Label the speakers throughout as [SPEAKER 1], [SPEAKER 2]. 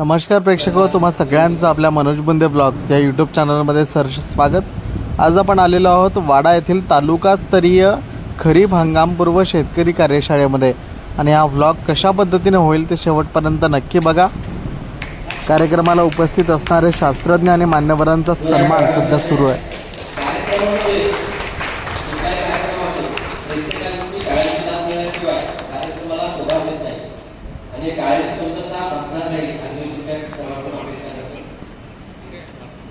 [SPEAKER 1] नमस्कार प्रेक्षक हो तुम्हा सगळ्यांचं आपल्या मनोज बुंदे ब्लॉग्स या यूट्यूब चॅनलमध्ये सहर्ष स्वागत. आज आपण आलेलो आहोत वाडा येथील तालुकास्तरीय खरीप हंगामपूर्व शेतकरी कार्यशाळेमध्ये. आणि हा व्लॉग कशा पद्धतीने होईल ते शेवटपर्यंत नक्की बघा. कार्यक्रमाला उपस्थित असणारे शास्त्रज्ञ आणि मान्यवरांचा सन्मान सध्या सुरू आहे
[SPEAKER 2] आणि काळाची कमतरता भासणार नाही अशी तुमच्या सर्वांचं अपेक्षा करतो.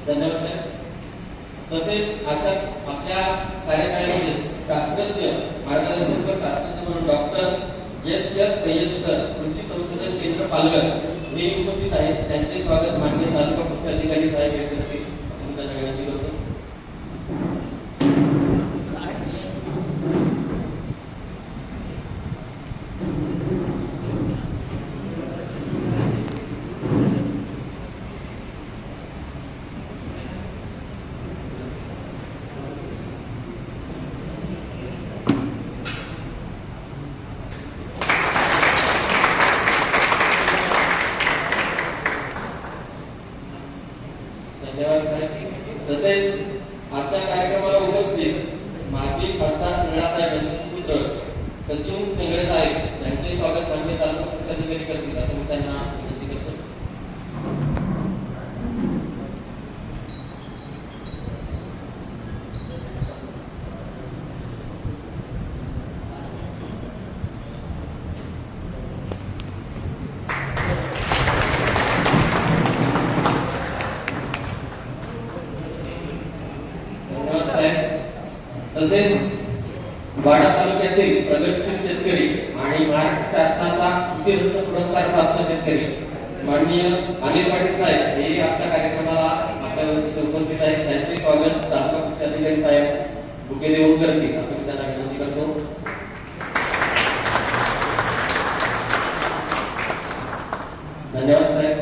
[SPEAKER 2] धन्यवाद साहेब तसेच आता आपल्या कार्यशाळेमध्ये शास्त्रज्ञ मार्गदर्शक शास्त्रज्ञ म्हणून doctor S S Sayyad sir कृषी संशोधन केंद्र पालघर हे उपस्थित आहेत. त्यांचे स्वागत माननीय तालुका कृषी अधिकारी साहेब हे करतील असं मी त्यांना विनंती करतो धन्यवाद साहेब तसेच आजच्या कार्यक्रमाला उपस्थित माजी खासदार श्रीनाथसाहेब यांचे पुत्र सचिन संगळे साहेब यांचे स्वागत मान्य तालुका कृषी अधिकारी करतील असं मी त्यांना विनंती करतो धन्यवाद साहेब तसेच वाडा तालुक्यातील प्रगतशील शेतकरी आणि महाराष्ट्र शासनाचा कृषी रत्न पुरस्कार प्राप्त शेतकरी माननीय अनिल पाटील साहेब हे आमच्या कार्यक्रमाला आपल्या उपस्थित आहेत. त्यांचे स्वागत तालुका कृषी अधिकारी साहेब बुके देऊन करतील असं मी त्यांना विनंती करतो. धन्यवाद साहेब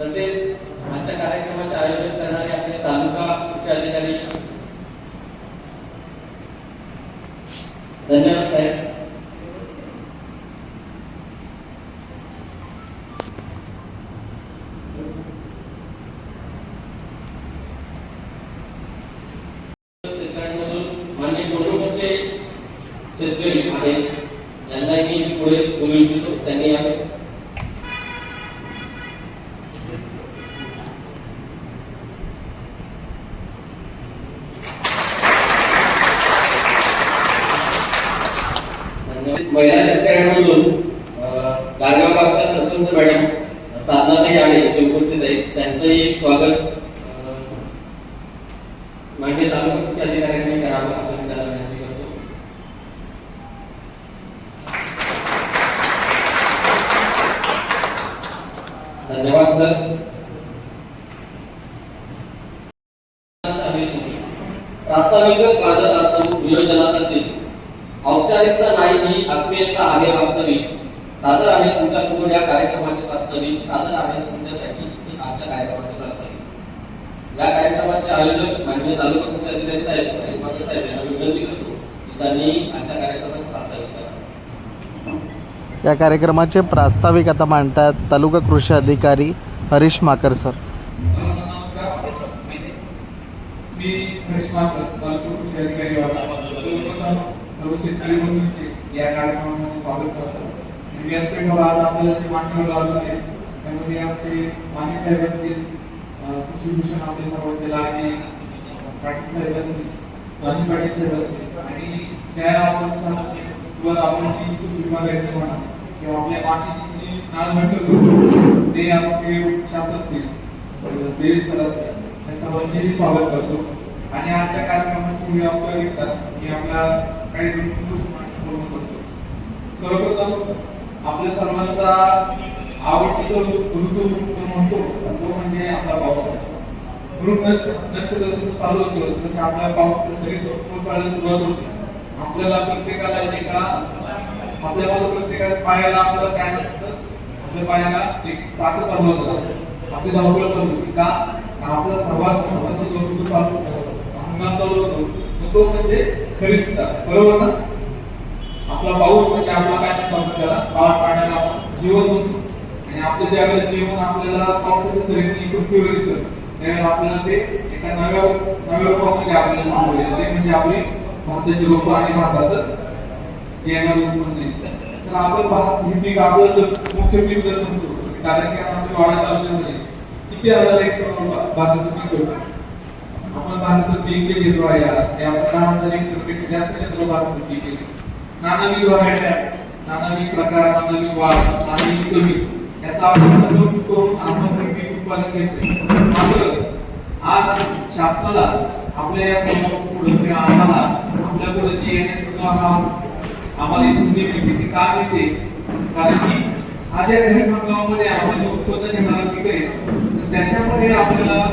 [SPEAKER 2] तसेच आजच्या कार्यक्रमाचे आयोजन करणारे आपले तालुका कृषी अधिकारी धन्यवाद साहेब शेतकऱ्यांमधून मान्य गोंडू भोसले शेतकरी आहेत यांनाही मी पुढे बोलू इच्छितो त्यांनी यावे महिला शेतकऱ्यांमधून अं, गारगाव गावच्या सरपंच मॅडम साधनाताई उपस्थित आहेत त्यांचंही स्वागत अं, मान्य तालुका कृषी अधिकाऱ्यांनी करावं असं मी त्यांना विनंती करतो धन्यवाद सर प्रास्ताविक वादळ असतो नियोजनाचा शील औपचारिकता नाही ही आत्मीयता आहे वास्तविक सादर आहे तुमच्यासमोर या कार्यक्रमाचे वास्तविक सादर आहे तुमच्यासाठी ही आजच्या कार्यक्रमाचे वास्तविक या कार्यक्रमाचे आयोजक माननीय तालुका कृषी अधिकारी साहेब आणि पाटील साहेब यांना विनंती करतो त्यांनी आजच्या कार्यक्रमाचे प्रास्ताविक करावे
[SPEAKER 1] या कार्यक्रमाचे प्रास्ताविक आता मांडतात तालुका कृषी अधिकारी हरीश माकर सर.
[SPEAKER 3] मी हरीश माकर तालुका कृषी अधिकारी सर्व शेतकरी बंधूंचे या कार्यक्रमामध्ये स्वागत करतो. व्यासपीठावर आज आपल्याला जे मान्यवर लावले आहेत त्यामध्ये आमचे माने साहेब असतील कृषी भूषण आपले सर्वांचे लाडके अं, पाटील साहेब असतील आणि ज्या आपण छान आपण जी म्हणा किंवा आपल्या मातीची जी भेटतो ते आमचे शासक सर असतील त्या सर्वांचे स्वागत करतो. आणि आजच्या कार्यक्रमाची मी आपल्याला घेतात मी आपला काही पूर्ण करतो. सर्वप्रथम आपल्या सर्वांचा आवडतीचा ऋतू म्हणतो तो म्हणजे आपला पावसाळा म्हणून नक्षत्र चालू होतं तसं आपला पाऊस सगळी सुरुवात होते. आपल्याला प्रत्येकाला आपल्याला प्रत्येकाला पायाला आपल्याला काय आपल्या पायाला एक चाकं चालू होतं. आपली धावपळ चालू होती. का? आपला सर्वात महत्त्वाचा जो चालू होतो हंगाम चालू होतो तो म्हणजे खरीपचा. बरोबर ना? आपला पाऊस म्हणजे आपला काय म्हणतो त्याला पाव पाण्याला आपण जीवन म्हणतो आणि आणि आपलं ज्यावेळेला जीवन आपल्याला पावसाच्या सरीने इकडून येतं त्यावेळेला आपल्याला ते एका नव्या नव्या रूपामध्ये आपल्याला समोर ते म्हणजे आपली भारताची रोप आणि भारताचं येणार रूप म्हणजे. तर आपण भात हे पीक आपलं मुख्य पीक जर म्हणतो कारण की आपण वाडा तालुक्यामध्ये किती हजार एक भाताचं पीक होतं? आपण भारताचं पीक जे घेतो आहे आज, ते आपण दहा हजार एक पेक्षा जास्त क्षेत्र भारताचं पीक घेतो. नानाविध व्हरायट्या नानाविध प्रकार नानाविध वाढ नानाविध कमी याचा आपण करून आपण उत्पादन घेतोय मात्र आज शासनाला आपल्या या समोर किंवा आम्हाला आपल्या पुढे जे येण्याचं हा आम्हाला ही संधी मिळते ती का मिळते कारण की आज या गरीब हंगामामध्ये आपण जे उत्पन्न घेणारा पीक आहे त्याच्यामध्ये आपल्याला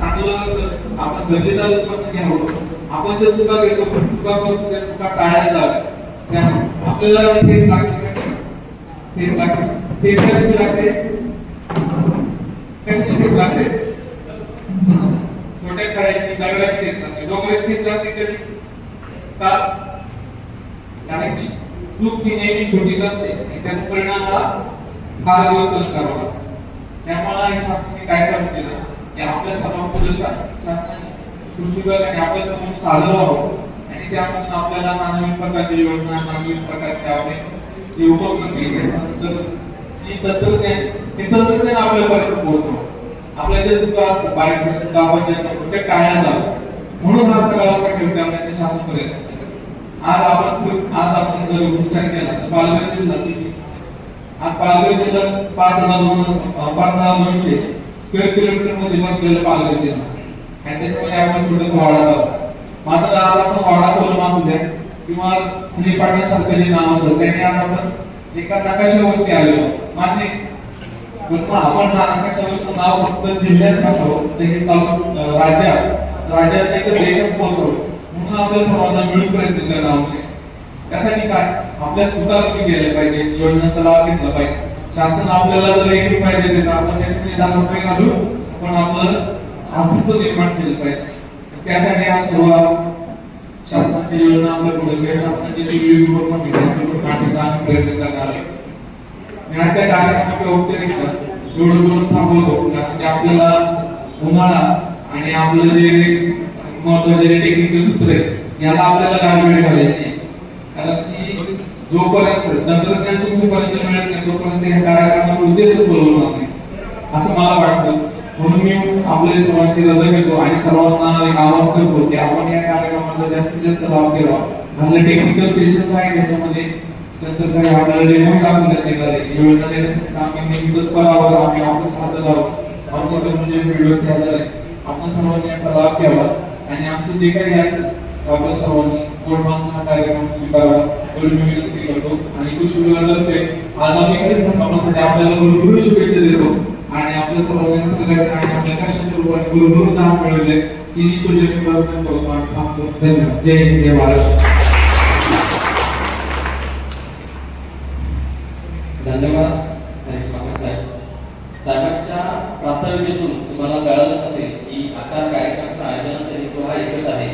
[SPEAKER 3] चांगलं आपण दर्जेदार उत्पन्न घ्यावं. आपण जर चुका घेतो पण चुका करून त्या चुका टाळल्या जाव्या आपल्याला तेच लागते तेच लागते तेच लागते कशी तेच लागते छोट्या करायची दगडाची तेच लागते डोंगराची तेच लागते कधी का कारण की चूक ही नेहमी छोटीच असते आणि त्याचा परिणाम हा फार दिवस करावा लागतो. त्यामुळे शासनाने काय काम केलं की आपल्या सर्वांपुढे शासनाने कृषी दल आणि आपल्यासमोर साधं व्हावं आणि त्यामधून आपल्याला नानाविध प्रकारच्या योजना नानाविध प्रकारच्या आपले जे उपक्रम केले जी तंत्रज्ञान हे तंत्रज्ञान आपल्यापर्यंत पोहोचवं आपल्या ज्या चुका असतात बारीक चुका आपण ज्या त्या टाळल्या जावं. म्हणून हा सगळा आपण ठेवतो आपल्या शासनापर्यंत आज आपण आज आपण जर विचार केला तर पालघर जिल्हा आज पालघर जिल्ह्यात पाच हजार दोन पाच हजार दोनशे स्क्वेअर किलोमीटरमध्ये बसलेलं पालघर जिल्हा. आणि त्याच्यामध्ये आपण छोटस वाडा गाव मात्र आज आपण वाडा खोल मानू किंवा हे पाडण्यासारखं जे नाव असेल त्यांनी आज आपण एका नकाशावरती आलेलो मान्य पण आपण हा नकाशावरचं नाव फक्त जिल्ह्यात नसावं. तर हे तालुक राज्यात राज्यात नाही तर देशात पोहोचवं म्हणून आपल्या सर्वांना मिळून प्रयत्न करणं आवश्यक त्यासाठी काय? आपल्या चुका गेलं पाहिजे. योजनेचा लाभ घेतला पाहिजे. शासन आपल्याला जर एक रुपये देते तर आपण त्याच्यामध्ये दहा रुपये घालून आपण आपलं अस्तित्व निर्माण केलं पाहिजे. त्यासाठी आज सर्व शासनाची योजना आपल्या पुढे शासनाची जी विविध उपक्रम आहेत, त्याच्यावर काढण्याचा आम्ही प्रयत्न करणार आहे आणि आजच्या कार्यक्रमाच्या औपचारिकता एवढं बोलून थांबवतो कारण की आपल्याला उन्हाळा आणि आपलं जे महत्त्वाचे जे टेक्निकल सूत्र आहे याला आपल्याला गाडीवेळ घालायची कारण की जोपर्यंत तंत्रज्ञान तुमच्यापर्यंत मिळत नाही तोपर्यंत या कार्यक्रमाचा उद्देश बोलवणार नाही असं मला वाटतं म्हणून मी आपले सर्वांची रजा घेतो आणि सर्वांना एक आवाहन करतो की आपण या कार्यक्रमाचा जास्तीत जास्त लाभ घ्यावा आपले टेक्निकल सेशन आहे त्याच्यामध्ये नंतर काही दाखवण्यात येणार आहे योजना देण्यासाठी आम्ही आम्ही ऑफिस आहोत. आमच्याकडे म्हणजे आहे. आपण सर्वांनी याचा लाभ घ्यावा. आणि आमचं जे काही आहे आपण सर्वांनी हा कार्यक्रम स्वीकारावा. एवढी मी विनंती करतो. आणि कृषी विभागातर्फे आपल्याला भरपूर शुभेच्छा देतो. आणि आपल्या सर्वांनी सगळ्याच्या आणि आपल्या कशाच्या रूपाने भरपूर मिळवले ही करतो आणि थांबतो. धन्यवाद. जय हिंद जय महाराष्ट्र.
[SPEAKER 2] धन्यवाद. साहेबांच्या प्रास्ताविकेतून तुम्हाला कळालंच असेल की आता कार्यक्रमाचा आयोजनाचा हेतू हा एकच आहे.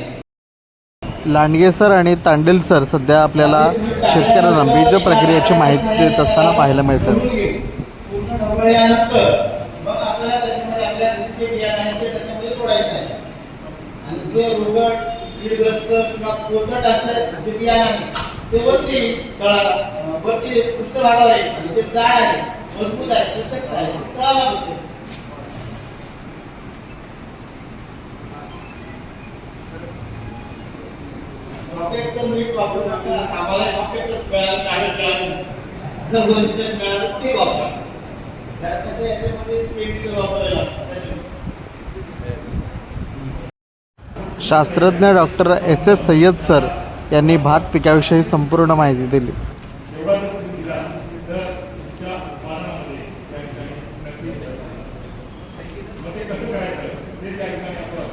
[SPEAKER 1] लांडगे सर आणि तांडेल सर सध्या आपल्याला शेतकऱ्यांना बीज प्रक्रियेची माहिती देत असताना पाहायला मिळतं.
[SPEAKER 4] पूर्ण ढवळल्यानंतर मग आपल्याला त्याच्यामध्ये आपल्या जे रोगट कीडग्रस्त किंवा कोसट असं जे बियाणं आहे ते वरती तळाला वरती पृष्ठभागावर आहे आणि ते जाड आहे मजबूत आहे सशक्त आहे. तळाला बसते मीठ वापरू नका. आम्हाला मिळालं काढत मिळालं मिळालं ते वापरा. कसं याच्यामध्ये केमिकल असतं
[SPEAKER 1] शास्त्रज्ञ doctor S S Sayyad sir यांनी भात पिकाविषयी संपूर्ण माहिती दिली
[SPEAKER 5] एवढा जर तुम्ही दिला तर तुमच्या पानामध्ये त्या ठिकाणी नक्कीच मग ते कसं करायचं ते त्या ठिकाणी आपण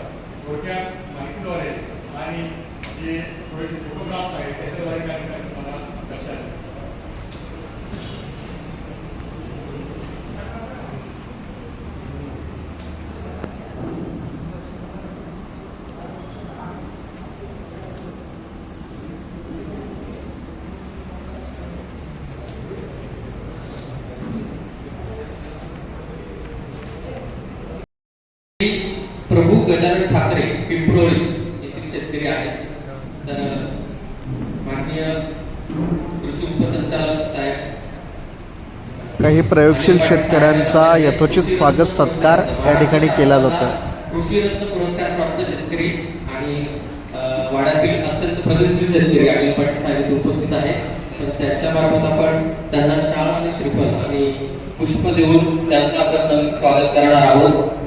[SPEAKER 5] थोडक्या माहितीद्वारे आणि जे थोडेसे फोटोग्राफ्स आहेत त्याच्याद्वारे त्या ठिकाणी तुम्हाला लक्षात येईल
[SPEAKER 2] श्री प्रभू गजानन ठाकरे पिंपरोली येथील शेतकरी आहेत. तर माननीय कृषी उपसंचालक साहेब
[SPEAKER 1] काही प्रयोगशील शेतकऱ्यांचा यथोचित स्वागत सत्कार या ठिकाणी केला जातो.
[SPEAKER 2] कृषी रत्न पुरस्कार प्राप्त शेतकरी आणि वाड्यातील अत्यंत प्रगतशील शेतकरी अनिल पाटील साहेब इथे उपस्थित आहेत. तर त्यांच्या मार्फत आपण त्यांना शाल आणि श्रीफल आणि पुष्प देऊन त्यांचं आपण स्वागत करणार आहोत.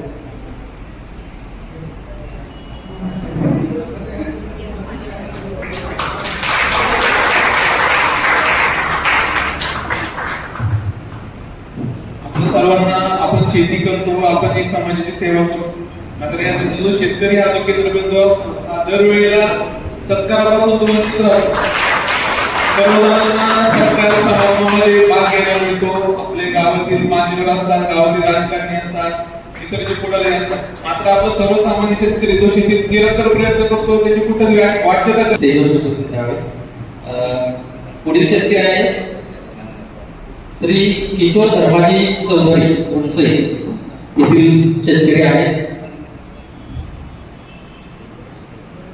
[SPEAKER 3] सर्वांना आपण शेती करतो आपण एक समाजाची सेवा करतो. मात्र या जो शेतकरी हा जो केंद्रबिंदू असतो हा दरवेळेला सत्कारापासून तो वंचित राहतो. सर्वजणांना सरकार समारंभामध्ये भाग घ्यायला मिळतो. आपले गावातील मान्यवर असतात गावातील राजकारणी असतात इतर जे पुढारी असतात. मात्र आपण सर्वसामान्य शेतकरी जो शेतीत निरंतर प्रयत्न करतो त्याची कुठं वाटचाल
[SPEAKER 2] उपस्थित राहावे. पुढील शेतकरी आहे श्री किशोर धर्माजी चौधरी उंचे येथील शेतकरी आहेत.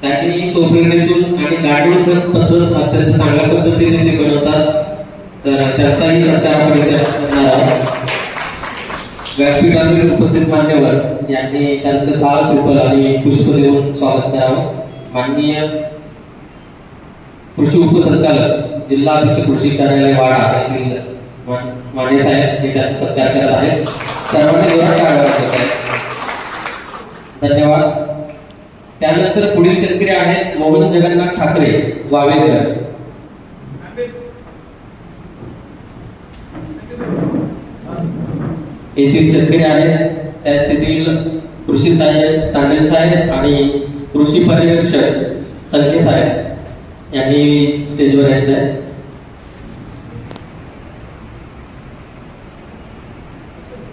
[SPEAKER 2] त्यांनी सोपविणीतून आणि गाडून पद्धत अत्यंत चांगल्या पद्धतीने ते बनवतात. तर त्यांचाही सध्या आपण व्यासपीठातील उपस्थित मान्यवर यांनी त्यांचं सहा सुफल आणि पुष्प देऊन स्वागत करावं. माननीय कृषी उपसंचालक जिल्हा अध्यक्ष कृषी कार्यालय वाडा येथील माने साहेब हे त्यांचा सत्कार करत आहेत सर्वांनी जोरात टाळ्या वाजवत आहेत. धन्यवाद. त्यानंतर पुढील शेतकरी आहेत मोहन जगन्नाथ ठाकरे वावेकर. येथील शेतकरी आहेत. त्यात तेथील कृषी साहेब तांडेल साहेब आणि कृषी पर्यवेक्षक संखे साहेब यांनी स्टेजवर यायचं आहे.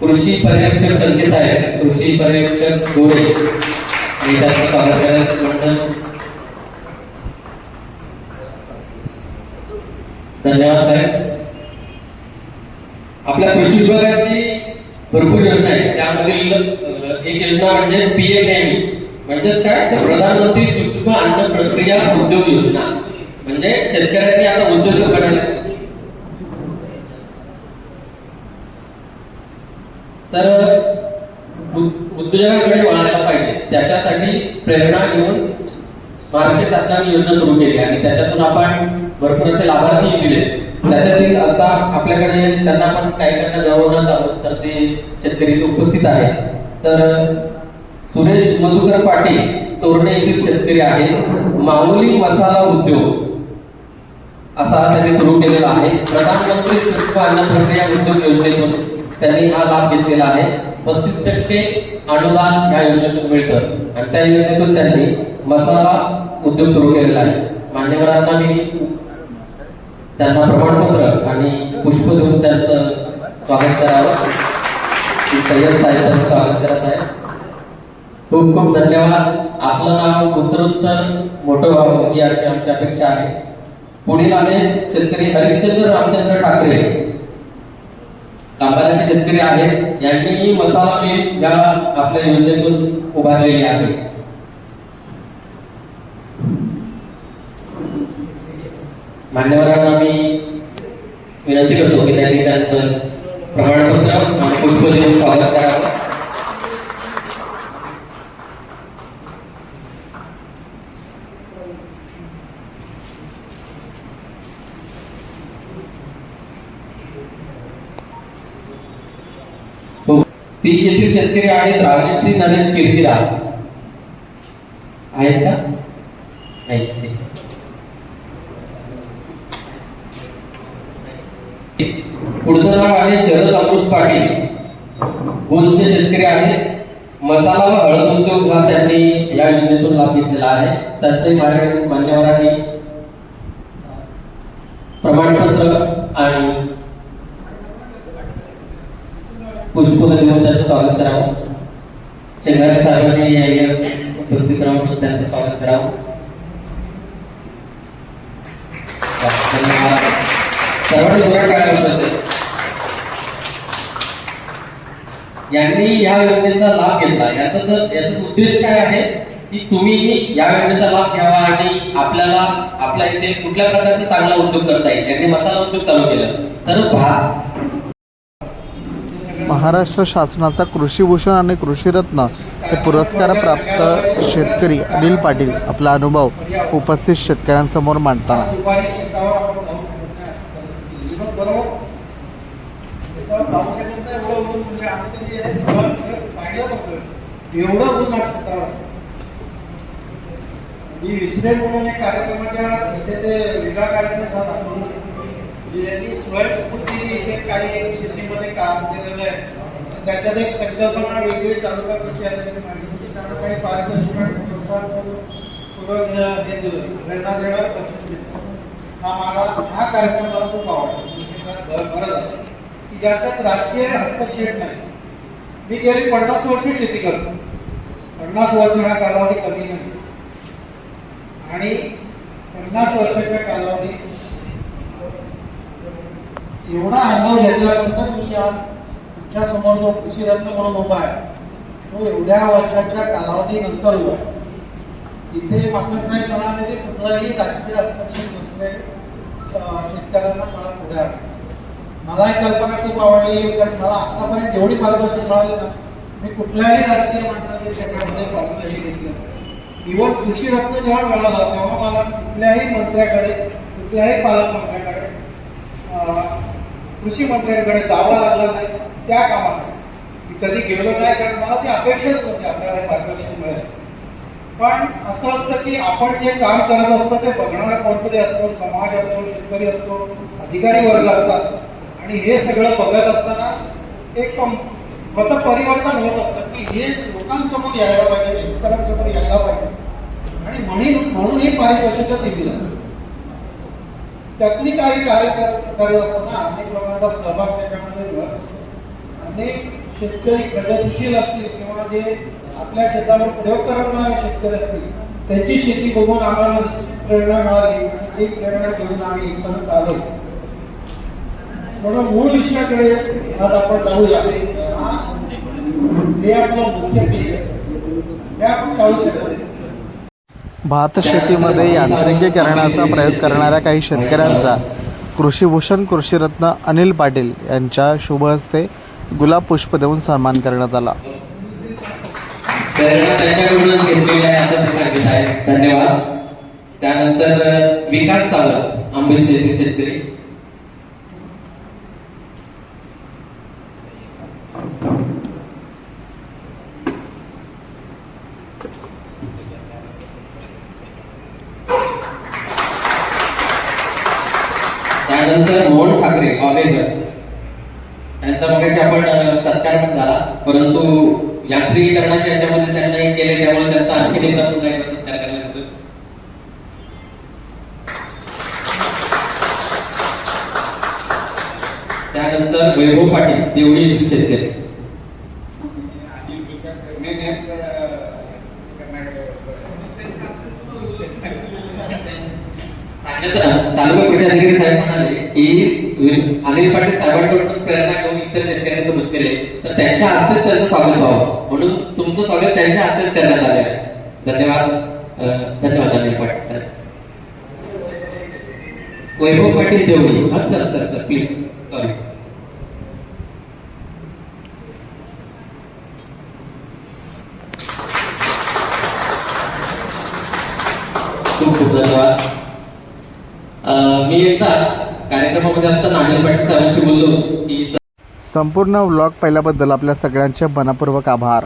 [SPEAKER 2] कृषी पर्यवेक्षक संखे साहेब कृषी पर्यवेक्षक गोरे. त्यांचं स्वागत करायचं धन्यवाद साहेब. आपल्या कृषी विभागाची भरपूर योजना आहे. त्यामधील एक योजना म्हणजे पी एम म्हणजेच काय? तर प्रधानमंत्री सूक्ष्म अन्न प्रक्रिया उद्योग योजना. म्हणजे शेतकऱ्यांनी आता उद्योग तर उद्योजकाकडे वळायला पाहिजे. त्याच्यासाठी प्रेरणा घेऊन महाराष्ट्र शासनाने योजना सुरू केली. आणि त्याच्यातून आपण भरपूर असे लाभार्थी दिले. त्याच्यातील आता आपल्याकडे त्यांना आपण काही त्यांना गौरवण्यात आहोत तर ते शेतकरी उपस्थित आहेत. तर सुरेश मधुकर पाटील तोरणे येथील शेतकरी आहे माऊली मसाला उद्योग असा त्यांनी सुरू केलेला आहे. प्रधानमंत्री सूक्ष्म अन्न प्रक्रिया उद्योग योजनेमध्ये त्यांनी हा लाभ घेतलेला आहे. पस्तीस टक्के अनुदान या योजनेतून मिळतं. आणि त्या योजनेतून त्यांनी मसाला उद्योग सुरू केलेला आहे. मान्यवरांना मी त्यांना प्रमाणपत्र आणि पुष्प देऊन त्यांचं स्वागत करावं. सय्यद साहेब स्वागत करत आहे. खूप खूप धन्यवाद. आपलं नाव उत्तरोत्तर मोठं व्हावं ही अशी आमची अपेक्षा आहे. पुढील आले शेतकरी हरिश्चंद्र रामचंद्र ठाकरे कांबाऱ्याचे शेतकरी आहेत यांनी मसाला मिल या आपल्या योजनेतून उभारलेली आहे. मान्यवरांना मी विनंती करतो की त्यांनी त्यांचं प्रमाणपत्र पुष्प देऊन स्वागत करा हो. पीक येथील शेतकरी आहेत राजश्री नरेश किरकिरा. आहेत का? नाही ठीक पुढचं नाव आहे शरद अमृत पाटील. गोंदचे शेतकरी आहेत. मसाला व हळद उद्योग हा त्यांनी या योजनेतून लाभ घेतलेला आहे. त्यांचे मान्यवरांनी प्रमाणपत्र आणि पुष्प त्यांचं स्वागत करावं. शेंगारे साहेबांनी यायला उपस्थित राहून त्यांचं स्वागत करावं. सर्वांनी जोरात यांनी या योजनेचा लाभ घेतला. याचा जर याचा उद्देश काय आहे? की तुम्ही या योजनेचा लाभ घ्यावा आणि आपल्याला आपल्या इथे कुठल्या प्रकारचा चांगला उद्योग करता येईल? यांनी मसाला उद्योग चालू केला. तर भा
[SPEAKER 1] महाराष्ट्र शासनाचा कृषीभूषण आणि कृषीरत्न हे पुरस्कार प्राप्त शेतकरी अनिल पाटील आपला अनुभव उपस्थित शेतकऱ्यांसमोर मांडताना.
[SPEAKER 4] एवढं मी विसरेल म्हणून एक कार्यक्रमाच्या इथे ते वेगळा कार्यक्रम झाला. यांनी स्वयंस्फूर्तीने इथे काही शेतीमध्ये काम केलेलं आहे. त्याच्यात एक संकल्पना वेगळी तालुका कृषी अधिकारी मांडली त्यांना काही पारितोषिक आणि प्रोत्साहन करून पूर्वक हे दिलं प्रेरणा देणार बक्षीस दिलं हा मला हा कार्यक्रम मला खूप आवडतो बरं झालं की ज्याच्यात राजकीय हस्तक्षेप नाही. मी गेली पन्नास वर्ष शेती करतो. पन्नास वर्ष हा कालावधी कमी नाही. आणि पन्नास वर्षाच्या कालावधीत एवढा अनुभव घेतल्यानंतर मी या तुमच्यासमोर जो कृषीरत्न म्हणून उभा आहे तो एवढ्या वर्षाच्या कालावधीनंतर उभा आहे. इथे माकड साहेब म्हणाले की कुठलाही राजकीय हस्तक्षेप नसलेले शेतकऱ्यांना मला पुढे आणलं मला एक कल्पना खूप आवडली आहे, कारण मला आतापर्यंत जेवढी मार्गदर्शन मिळालं ना मी कुठल्याही राजकीय माणसाने सगळ्यामध्ये पाहिजे घेतलं इव्हन कृषी रत्न जेव्हा मिळाला तेव्हा मला कुठल्याही मंत्र्याकडे कुठल्याही पालकमंत्र्याकडे कृषी मंत्र्यांकडे जावं लागलं नाही त्या कामासाठी मी कधी गेलो नाही कारण मला ती अपेक्षाच नव्हती आपल्याला हे मार्गदर्शन मिळेल. पण असं असतं की आपण जे काम करत असतो ते बघणारा कोणतरी असतो समाज असतो शेतकरी असतो अधिकारी वर्ग असतात. आणि हे सगळं बघत असताना एक मत परिवर्तन होत असतं की हे लोकांसमोर यायला पाहिजे शेतकऱ्यांसमोर यायला पाहिजे. आणि म्हणून म्हणून हे पारितोषिक दिली जातात त्यातली काही कार्य करत असताना अनेक लोकांचा सहभाग त्याच्यामध्ये मिळत अनेक शेतकरी प्रगतीशील असतील किंवा जे आपल्या शेतावर प्रयोग करणारे शेतकरी असतील त्यांची शेती बघून आम्हाला प्रेरणा मिळाली आणि ती प्रेरणा घेऊन आम्ही इथपर्यंत आलो. म्हणून मूळ विषयाकडे आज आपण जाऊया. हे. आपलं मुख्य पीक आहे. हे आपण काढू शकत नाही
[SPEAKER 1] भात शेतीमध्ये यांत्रिकीकरणाचा प्रयोग करणाऱ्या काही शेतकऱ्यांचा कृषीभूषण कृषीरत्न अनिल पाटील यांच्या शुभ हस्ते गुलाब पुष्प देऊन सन्मान करण्यात आला.
[SPEAKER 2] धन्यवाद. त्यानंतर विकास सावंत आंबेस शेतकरी. त्यानंतर मोहन ठाकरे ऑलेगर त्यांचा मगाशी आपण सत्कार पण झाला. परंतु यांत्रिकीकरणाच्या याच्यामध्ये त्यांना हे केले त्यामुळे त्यांचा आणखी एकदा पुन्हा एकदा सत्कार करायला येतो त्यानंतर वैभव पाटील देवळी येथील शेतकरी तालुका कृषी अधिकारी साहेब की अनिल पाटील साहेबांकडून प्रेरणा घेऊन इतर शेतकऱ्यांसोबत केले. तर त्यांच्या हस्ते त्यांचं स्वागत व्हावं. म्हणून तुमचं स्वागत त्यांच्या हस्ते करण्यात आलेलं आहे. धन्यवाद. धन्यवाद अनिल पाटील साहेब. वैभव पाटील देवळी हा sir sir sir please sorry खूप खूप धन्यवाद. मी एकदा कार्यक्रमामध्ये असताना अनिल पाटील साहेबांशी बोललो की
[SPEAKER 1] संपूर्ण व्लॉग पाहिल्याबद्दल आपल्या सगळ्यांचे मनपूर्वक आभार.